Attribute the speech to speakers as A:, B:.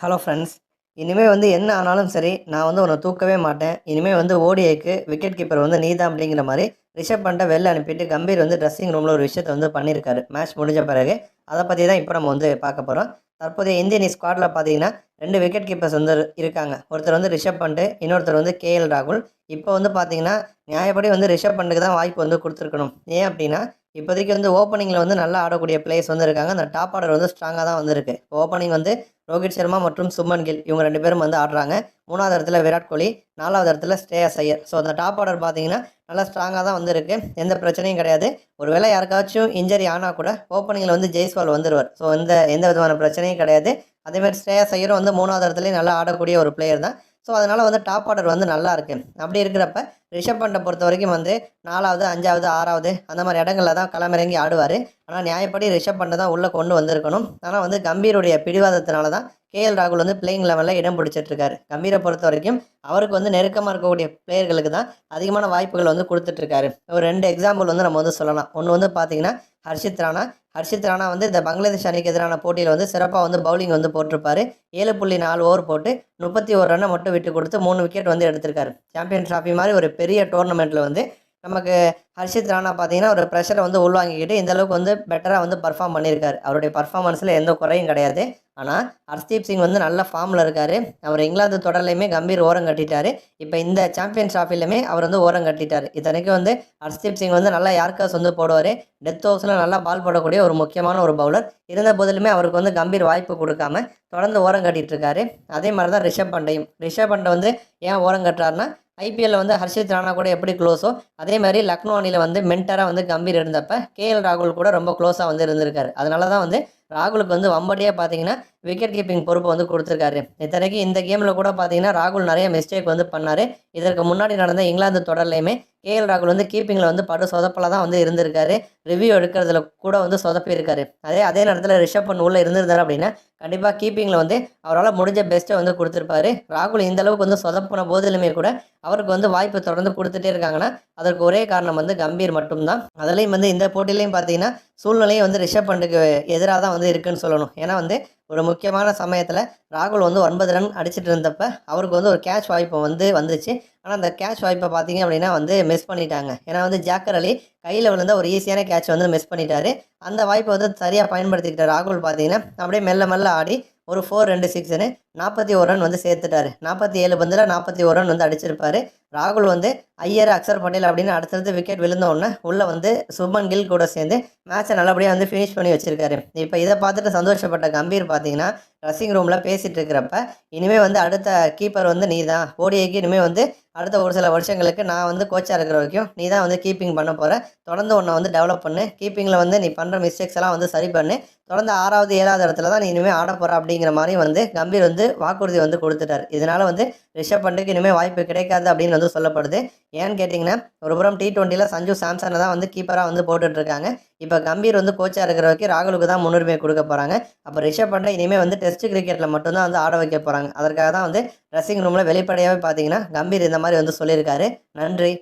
A: Hello friends இனிமேல் வந்து என்ன ஆனாலும் சரி நான் வந்து உன்னை தூக்கவே மாட்டேன். இனிமேல் வந்து ஓடிஐக்கு விக்கெட் கீப்பர் வந்து நீ தான் அப்படிங்கிற மாதிரி ரிஷப் பண்ணிட்ட வெளில அனுப்பிட்டு கம்பீர் வந்து ட்ரெஸ்ஸிங் ரூமில் ஒரு விஷயத்தை வந்து பண்ணியிருக்காரு. மேட்ச் முடிஞ்ச பிறகு. அதை பற்றி தான் இப்போ நம்ம வந்து பார்க்க போகிறோம் தற்போதைய இந்தியன் ஸ்குவாடில் பார்த்தீங்கன்னா ரெண்டு விக்கெட் கீப்பர்ஸ் வந்து இருக்காங்க. ஒருத்தர் வந்து ரிஷப் பண்ணிட்டு இன்னொருத்தர் வந்து கேஎல் ராகுல். இப்போ வந்து பார்த்தீங்கன்னா நியாயப்படி வந்து ரிஷப் பண்டுக்கு தான் வாய்ப்பு வந்து கொடுத்துருக்கணும். ஏன் அப்படின்னா இப்போதைக்கு வந்து ஓப்பனிங்கில் வந்து நல்லா ஆடக்கூடிய பிளேயர்ஸ் வந்து இருக்காங்க. அந்த டாப் ஆர்டர் வந்து ஸ்ட்ராங்காக தான் வந்திருக்கு. ஓப்பனிங் வந்து ரோஹித் சர்மா மற்றும் சுமன் கில் இவங்க ரெண்டு பேரும் வந்து ஆடுறாங்க. மூணாவது இடத்துல விராட் கோலி நாலாவது இடத்துல ஸ்ரேயஸ் ஐயர். ஸோ அந்த டாப் ஆர்டர் பார்த்தீங்கன்னா நல்லா ஸ்ட்ராங்காக தான் வந்திருக்கு. எந்த பிரச்சனையும் கிடையாது. ஒருவேளை யாருக்காச்சும் இன்ஜரி ஆனால் கூட ஓப்பனிங்கில் வந்து ஜெய்ஸ்வால் வந்துடுவார் ஸோ இந்த எந்த விதமான பிரச்சனையும் கிடையாது. அதேமாதிரி ஸ்ரேயஸ் ஐயரும் வந்து மூணாவது இடத்துலையும் நல்லா ஆடக்கூடிய ஒரு பிளேயர் தான். ஸோ அதனால் வந்து டாப் ஆர்டர் வந்து நல்லா இருக்குது அப்படி இருக்கிறப்ப ரிஷப் பண்டை பொறுத்த வரைக்கும் வந்து நாலாவது அஞ்சாவது ஆறாவது அந்த மாதிரி இடங்களில் தான் களமிறங்கி ஆடுவார். ஆனால் நியாயப்படி ரிஷப் பண்டை தான் உள்ளே கொண்டு வந்திருக்கணும். ஆனால் வந்து கம்பீருடைய பிடிவாதத்தினால தான் கேஎல் ராகுல் வந்து பிளேயிங் லெவலில் இடம் பிடிச்சிட்ருக்காரு. கம்பீரை பொறுத்த வரைக்கும் அவருக்கு வந்து நெருக்கமாக இருக்கக்கூடிய பிளேயர்களுக்கு தான் அதிகமான வாய்ப்புகள் வந்து கொடுத்துட்ருக்காரு. ஒரு ரெண்டு எக்ஸாம்பிள் வந்து நம்ம வந்து சொல்லலாம். ஒன்று வந்து பார்த்தீங்கன்னா ஹர்ஷித் ராணா. ஹர்ஷித் ராணா வந்து இந்த பங்களாதேஷ் அணிக்கு எதிரான போட்டியில் வந்து சிறப்பாக வந்து பவுலிங் வந்து போட்டிருப்பாரு. ஏழு புள்ளி நாலு ஓவர் போட்டு முப்பத்தி ஒரு ரன்னை மட்டும் விட்டு கொடுத்து மூணு விக்கெட் வந்து எடுத்திருக்காரு. சாம்பியன் ட்ராஃபி மாதிரி ஒரு பெரிய டோர்னமெண்ட்டில் வந்து நமக்கு ஹர்ஷித் ராணா பார்த்தீங்கன்னா ஒரு ப்ரெஷரை வந்து உள்வாங்கிக்கிட்டு இந்த அளவுக்கு வந்து பெட்டராக வந்து பர்ஃபார்ம் பண்ணியிருக்காரு அவருடைய பர்ஃபார்மன்ஸில் எந்த குறையும் கிடையாது. ஆனால் ஹர்ஷ்தீப் சிங் வந்து நல்ல ஃபார்மில் இருக்கார். அவர் இங்கிலாந்து தொடர்லையுமே கம்பீர் ஓரம் கட்டிட்டார். இப்போ இந்த சாம்பியன் ட்ராஃபிலையுமே அவர் வந்து ஓரம் கட்டிட்டார். இத்தனைக்கும் வந்து ஹர்ஷ்தீப் சிங் வந்து நல்லா யார்காஸ் வந்து போடுவார். டெத் ஓவர்ஸில் நல்லா பால் போடக்கூடிய ஒரு முக்கியமான ஒரு பவுலர் இருந்த போதிலுமே அவருக்கு வந்து கம்பீர் வாய்ப்பு கொடுக்காம தொடர்ந்து ஓரம் கட்டிகிட்டு இருக்காரு. அதே மாதிரி தான் ரிஷப் பண்டையும். ரிஷப் பண்டை வந்து ஏன் ஓரம் கட்டுறாருன்னா ஐபிஎல்ல வந்து ஹர்ஷித் ராணா கூட எப்படி க்ளோஸோ அதே மாதிரி லக்னோ அணியில் வந்து மென்டராக வந்து கம்பீர் இருந்தப்ப கேஎல் ராகுல் கூட ரொம்ப க்ளோஸாக வந்து இருந்திருக்காரு. அதனால தான் வந்து ராகுலுக்கு வந்து வம்படியாக பார்த்தீங்கன்னா விக்கெட் கீப்பிங் பொறுப்பு வந்து கொடுத்துருக்காரு. இத்தனைக்கு இந்த கேமில் கூட பார்த்தீங்கன்னா ராகுல் நிறைய மிஸ்டேக் வந்து பண்ணார். இதற்கு முன்னாடி நடந்த இங்கிலாந்து தொடர்லையுமே கேஎல் ராகுல் வந்து கீப்பிங்கில் வந்து படு சொதப்பில் தான் வந்து இருந்திருக்காரு. ரிவ்யூ எடுக்கிறதுல கூட வந்து சொதப்பியிருக்காரு. அதே அதே நேரத்தில் ரிஷப் பண்ண உள்ளே இருந்திருந்தார் அப்படின்னா கண்டிப்பாக கீப்பிங்கில் வந்து அவரால் முடிஞ்ச பெஸ்ட்டை வந்து கொடுத்துருப்பாரு. ராகுல் இந்த அளவுக்கு வந்து சொதப்பின போதிலுமே கூட அவருக்கு வந்து வாய்ப்பு தொடர்ந்து கொடுத்துட்டே இருக்காங்கன்னா அதற்கு ஒரே காரணம் வந்து கம்பீர் மட்டும்தான். அதுலேயும் வந்து இந்த போட்டியிலையும் பார்த்தீங்கன்னா சூழ்நிலையும் வந்து ரிஷப் பண்டுக்கு எதிராக தான் வந்து இருக்குன்னு சொல்லணும். ஏன்னா வந்து ஒரு முக்கியமான சமயத்தில் ராகுல் வந்து ஒன்பது ரன் அடிச்சிட்டு இருந்தப்ப அவருக்கு வந்து ஒரு கேட்ச் வாய்ப்பு வந்து வந்துச்சு. ஆனால் அந்த கேட்ச் வாய்ப்பை பார்த்தீங்க அப்படின்னா வந்து மிஸ் பண்ணிட்டாங்க. ஏன்னா வந்து ஜாக்கர் அலி கையில் விழுந்த ஒரு ஈஸியான கேட்ச் வந்து மிஸ் பண்ணிட்டாரு. அந்த வாய்ப்பை வந்து சரியாக பயன்படுத்திக்கிட்ட ராகுல் பார்த்தீங்கன்னா அப்படியே மெல்ல மெல்ல ஆடி ஒரு ஃபோர் ரெண்டு சிக்ஸ்னு நாற்பத்தி ஒரு ரன் வந்து சேர்த்துட்டாரு. நாற்பத்தி ஏழு பந்தில் நாற்பத்தி ஒரு ரன் வந்து அடிச்சிருப்பாரு. ராகுல் வந்து ஐயர் அக்சர் பட்டேல் அப்படின்னு அடுத்தடுத்து விக்கெட் விழுந்த உடனே உள்ளே வந்து சுப்மன் கில் கூட சேர்ந்து மேட்சை நல்லபடியாக வந்து ஃபினிஷ் பண்ணி வச்சிருக்காரு. இப்போ இதை பார்த்துட்டு சந்தோஷப்பட்ட கம்பீர் பார்த்தீங்கன்னா ட்ரெஸ்ஸிங் ரூமில் பேசிகிட்டு இருக்கிறப்ப இனிமேல் வந்து அடுத்த கீப்பர் வந்து நீ தான் ஓடிஐக்கு இனிமேல் வந்து அடுத்த ஒரு சில வருஷங்களுக்கு நான் வந்து கோச்சாக இருக்கிற வரைக்கும் நீ தான் வந்து கீப்பிங் பண்ண போகிற தொடர்ந்து உன்னை வந்து டெவலப் பண்ணு. கீப்பிங்கில் வந்து நீ பண்ணுற மிஸ்டேக்ஸ் எல்லாம் வந்து சரி பண்ணு. தொடர்ந்து ஆறாவது ஏழாவது இடத்துல தான் நீ இனிமேல் ஆட போகிற அப்படிங்கிற மாதிரி வந்து கம்பீர் வந்து வந்து வாக்குறுதி வந்து கொடுத்துட்டார். இதனால் வந்து ரிஷப் பண்டுக்கு இனிமேல் வாய்ப்பு கிடைக்காது அப்படின்னு வந்து சொல்லப்படுது. ஏன்னு கேட்டிங்கன்னா ஒரு புறம் டி டுவெண்ட்டியில் சஞ்சு சாம்சனை தான் வந்து கீப்பராக வந்து போட்டுட்ருக்காங்க. இப்போ கம்பீர் வந்து கோச்சாக இருக்கிற வரைக்கும் ராகுலுக்கு தான் முன்னுரிமை கொடுக்க போகிறாங்க அப்போ ரிஷப் பண்டை இனிமேல் வந்து டெஸ்ட் கிரிக்கெட்டில் மட்டும்தான் வந்து ஆட வைக்க போகிறாங்க அதற்காக தான் வந்து ட்ரெஸ்ஸிங் ரூமில் வெளிப்படையாகவே பார்த்தீங்கன்னா கம்பீர் இந்த மாதிரி வந்து சொல்லியிருக்காரு. நன்றி.